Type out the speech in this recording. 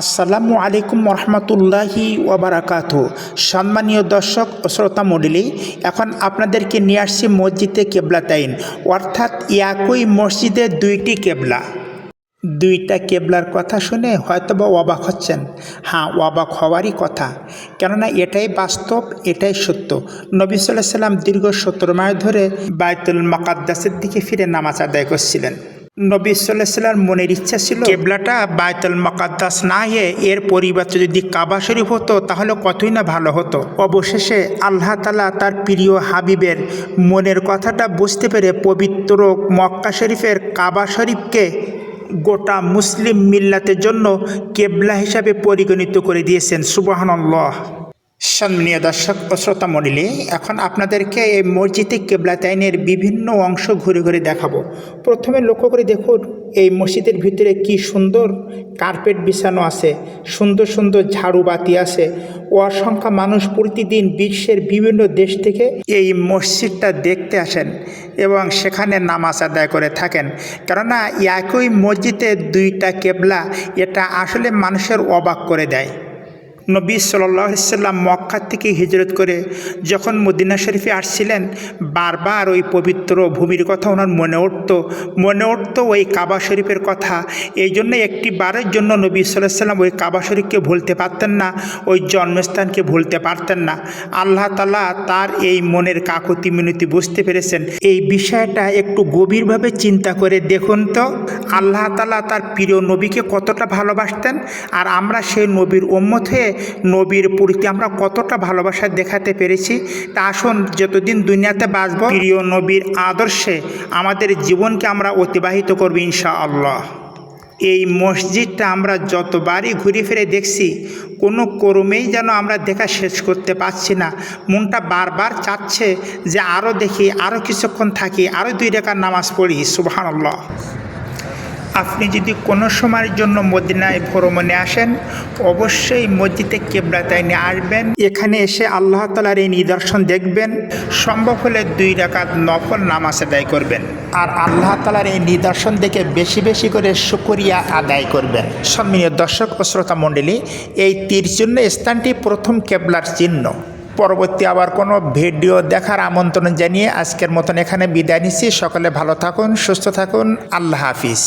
আসসালামু আলাইকুম রহমতুল্লাহি ওবরাকাত সম্মানীয় দর্শক ও শ্রোতা মণ্ডলী, এখন আপনাদেরকে নিয়ে আসছি মসজিদে কেবলাতাইন অর্থাৎ একই মসজিদে দুইটি কেবলা। দুইটা কেবলার কথা শুনে হয়তো বা অবাক হচ্ছেন। হ্যাঁ অবাক হওয়ারই কথা। কেননা এটাই বাস্তব, এটাই সত্য। নবী সাল্লাহ সাল্লাম দীর্ঘ সত্তর মাস ধরে বায়তুল মাকাদ্দাসের দিকে ফিরে নামাজ আদায় করছিলেন। নবী সাল্লাম মনের ইচ্ছা ছিল কেবলাটা বায়তুল মাকাদ্দাস না হয়ে এর পরিবর্তে যদি কাবা শরীফ হতো, তাহলে কতই না ভালো হতো? অবশেষে আল্লাহ তালা তার প্রিয় হাবিবের মনের কথাটা বুঝতে পেরে পবিত্র মক্কা শরীফের কাবা শরীফকে গোটা মুসলিম মিল্লাতের জন্য কেবলা হিসাবে পরিগণিত করে দিয়েছেন, সুবাহানল্লাহ। সম্মানীয় দর্শক ও শ্রোতা মণ্ডলী, এখন আপনাদেরকে এই মসজিদে কেবলাতাইনের বিভিন্ন অংশ ঘুরে ঘুরে দেখাবো। প্রথমে লক্ষ্য করে দেখুন, এই মসজিদের ভিতরে কি সুন্দর কার্পেট বিছানো আছে, সুন্দর সুন্দর ঝাড়ুবাতি আছে। অসংখ্য মানুষ প্রতিদিন বিশ্বের বিভিন্ন দেশ থেকে এই মসজিদটা দেখতে আসেন এবং সেখানে নামাজ আদায় করে থাকেন। কেননা, একই মসজিদে দুইটা কেবলা, এটা আসলে মানুষের অবাক করে দেয়। নবী সাল্লাম মক্কা থেকে হিজরত করে যখন মদিনা শরীফে আসছিলেন, বারবার ওই পবিত্র ভূমির কথা ওনার মনে উঠত মনে উঠত ওই কাবা শরীফের কথা। এই জন্য একটি বারের জন্য নবী সাল্লাহ সাল্লাম ওই কাবা শরীফকে ভুলতে পারতেন না, ওই জন্মস্থানকে ভুলতে পারতেন না। আল্লাহ তালা তার এই মনের কাকুতি মিনতি বুঝতে পেরেছেন। এই বিষয়টা একটু গভীরভাবে চিন্তা করে দেখুন তো। আল্লাহ তালা তার প্রিয় নবীকে কতটা ভালোবাসতেন? আর আমরা সেই নবীর ওম্মত হয়ে নবীর প্রতি আমরা কতটা ভালোবাসা দেখাতে পেরেছি? তা আসুন যতদিন দুনিয়াতে বাঁচব, প্রিয় নবীর আদর্শে আমাদের জীবনকে আমরা অতিবাহিত করব ইনশা আল্লাহ এই মসজিদটা আমরা যতবারই ঘুরে ফিরে দেখছি, কোনো ক্রমেই যেন আমরা দেখা শেষ করতে পারছি না। মনটা বারবার চাচ্ছে যে আরও দেখি আরও কিছুক্ষণ থাকি আরও দুই রেখার নামাজ পড়ি, সুবহানাল্লাহ। আপনি যদি কোনো সময়ের জন্য মদিনায় ভ্রমণে আসেন, অবশ্যই মসজিদে কেবলাতাইনে আসবেন। এখানে এসে আল্লাহ তালার এই নিদর্শন দেখবেন। সম্ভব হলে দুই রাকাত নফল নামাজ আদায় করবেন। আর আল্লাহ তালার এই নিদর্শন দেখে বেশি বেশি করে শুকরিয়া আদায় করবেন। সম্মানীয় দর্শক ও শ্রোতা মণ্ডলী, এই তীরচিহ্ন স্থানটি প্রথম কেবলার চিহ্ন। পরবর্তী আবার কোনো ভিডিও দেখার আমন্ত্রণ জানিয়ে আজকের মতন এখানে বিদায় নিচ্ছি। সকলে ভালো থাকুন, সুস্থ থাকুন। আল্লাহ হাফিজ।